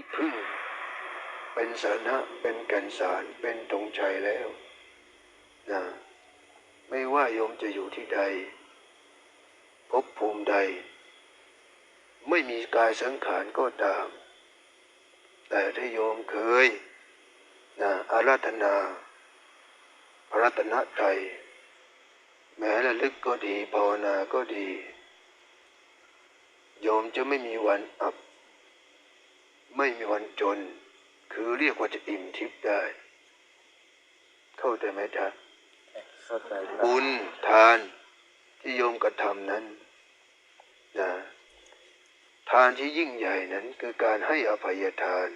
ที่พึ่ง เป็นสาระเป็นแก่นสารเป็นธงชัยแล้วนะไม่ว่าโยมจะอยู่ที่ใดภพภูมิใด ไม่มีกายสังขารก็ตาม แต่ถ้าโยมเคยนะอาราธนา พระรัตนตรัยแม้ระลึกก็ดีภาวนาก็ดี โยมจะไม่มีวันอับ ไม่มีวันจน คือเรียกว่าจะอิ่มทิพย์ได้ เข้าใจไหมจ๊ะเข้าใจครับบุญทานที่โยมกระทำนั้นนะทานที่ยิ่งใหญ่นั้นคือการให้อภัยทาน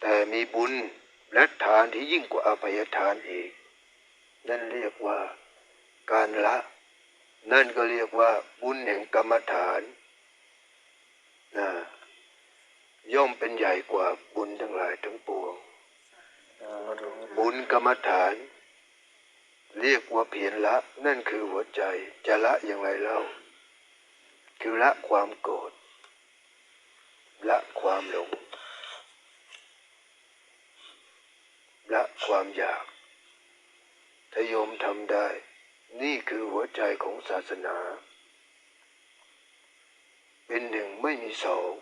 แต่มีบุญและทานที่ยิ่งกว่าอภัยทานอีก นั่นเรียกว่าการละ นั่นก็เรียกว่าบุญแห่งกรรมฐานนะ ย่อมเป็นใหญ่กว่าบุญทั้งหลายทั้งปวง บุญกรรมฐาน เรียกว่าเพียรละ นั่นคือหัวใจจะละอย่างไรเล่า คือละความโกรธละความหลงละความอยากถ้าโยมทำได้ นี่คือหัวใจของศาสนา เป็นหนึ่งไม่มีสอง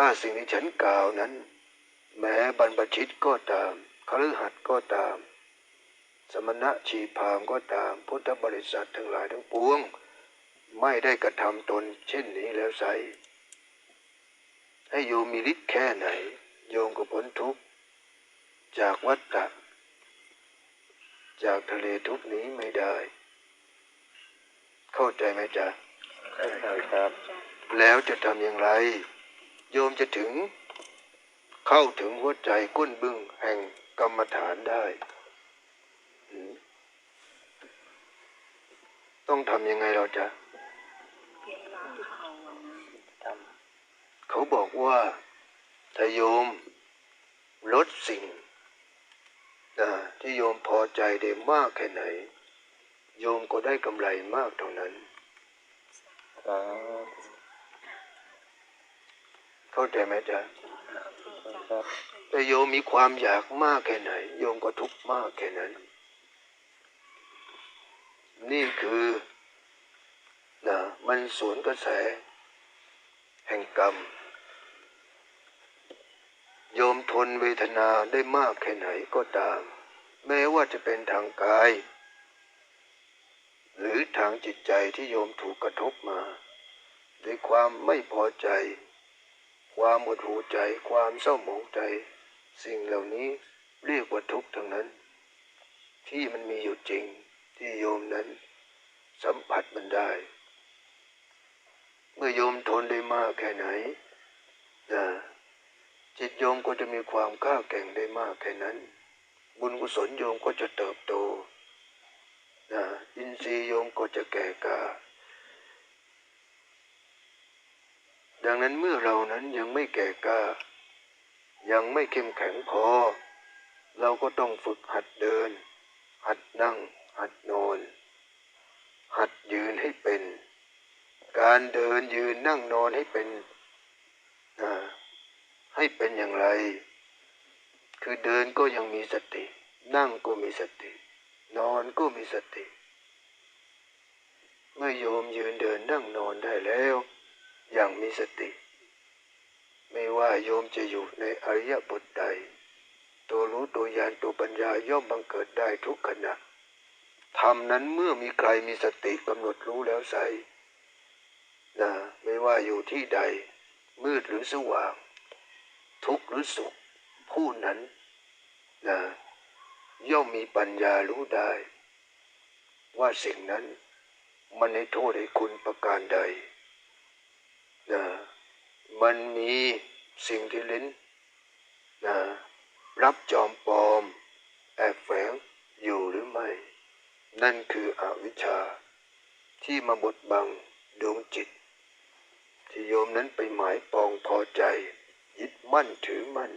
ถ้าสิ่งที่ฉันกล่าวนั้น แม้บรรพชิตก็ตามคฤหัสถ์ก็ตาม สมณะชีพราหมณ์ก็ตาม พุทธบริษัททั้งหลายทั้งปวง ไม่ได้กระทำตนเช่นนี้แล้วไซให้โยมมีฤทธิ์แค่ไหน โยมก็พ้นทุกข์จากวัฏฏะจากทะเลทุกข์นี้ไม่ได้ เข้าใจไหมจ๊ะเข้าใจครับ แล้วจะทำอย่างไร โยมจะถึงเข้าถึงหัวใจก้นบึ้งแห่งกรรมฐานได้ ต้องทำยังไงเราจะเขาบอกว่าถ้าโยมลดสิ่งนะที่โยมพอใจได้มากแค่ไหน โยมก็ได้กำไรมากเท่านั้น เข้าใจไหมจ๊ะครับแต่โยมมีความอยากมากแค่ไหน โยมก็ทุกข์มากแค่นั้น นี่คือนะมันสวนกระแส แห่งกรรม โยมทนเวทนาได้มากแค่ไหนก็ตาม แม้ว่าจะเป็นทางกาย หรือทางจิตใจที่โยมถูกกระทบมาด้วยความไม่พอใจ ความหมดหูใจ ความเศร้าหมองใจ สิ่งเหล่านี้เรียกว่าทุกข์ทั้งนั้น ที่มันมีอยู่จริงที่โยมนั้น สัมผัสมันได้ เมื่อโยมทนได้มากแค่ไหนนะจิตโยมก็จะมีความกล้าแก่งได้มากแค่นั้น บุญกุศลโยมก็จะเติบโตนะอินทรีย์โยมก็จะแก่กล้า ดังนั้นเมื่อเรานั้นยังไม่แก่กล้า ยังไม่เข้มแข็งพอ เราก็ต้องฝึกหัดเดิน หัดนั่ง หัดนอน หัดยืนให้เป็น การเดินยืนนั่งนอนให้เป็นให้เป็นอย่างไร คือเดินก็ยังมีสติ นั่งก็มีสติ นอนก็มีสติ เมื่อโยมยืนเดินนั่งนอนได้แล้ว อย่างมีสติ ไม่ว่าโยมจะอยู่ในอริยบทใด ตัวรู้ตัวญาณตัวปัญญาย่อมบังเกิดได้ทุกขณะธรรมนั้นเมื่อมีใครมีสติกำหนดรู้แล้วใสนะไม่ว่าอยู่ที่ใด มืดหรือสว่าง ทุกข์หรือสุข ผู้นั้นนะย่อมมีปัญญารู้ได้ ว่าสิ่งนั้นมันให้โทษให้คุณประการใด นะมันมีสิ่งที่ลิ้นนะรับจอมปลอม แอบแฝงอยู่หรือไม่ นั่นคืออวิชชา ที่มาบดบังดวงจิต ที่โยมนั้นไปหมายปองพอใจ ยึดมั่นถือมั่น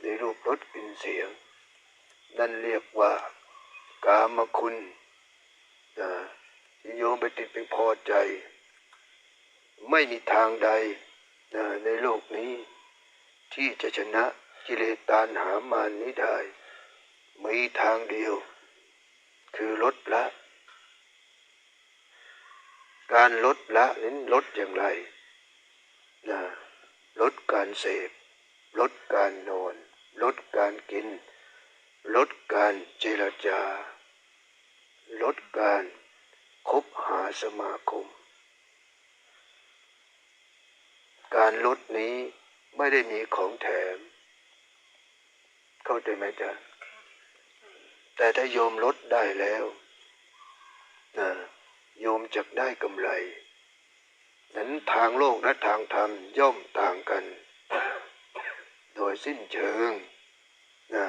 ในรูปรสกลิ่นเสียง นั่นเรียกว่า กามคุณนะที่โยมไปติดไปพอใจ ไม่มีทางใดในโลกนี้ ที่จะชนะกิเลสตัณหามานนี้ได้ มีทางเดียว คือลดละ การลดละนั้นลดอย่างไรนะลดการเสพ ลดการนอน ลดการกิน ลดการเจรจา ลดการคบหาสมาคม การลดนี้ไม่ได้มีของแถม เข้าใจไหมจ๊ะแต่ถ้าโยมลดได้แล้วนะโยมจะได้กำไร นั้นทางโลกและทางธรรมย่อมต่างกัน โดยสิ้นเชิงนะ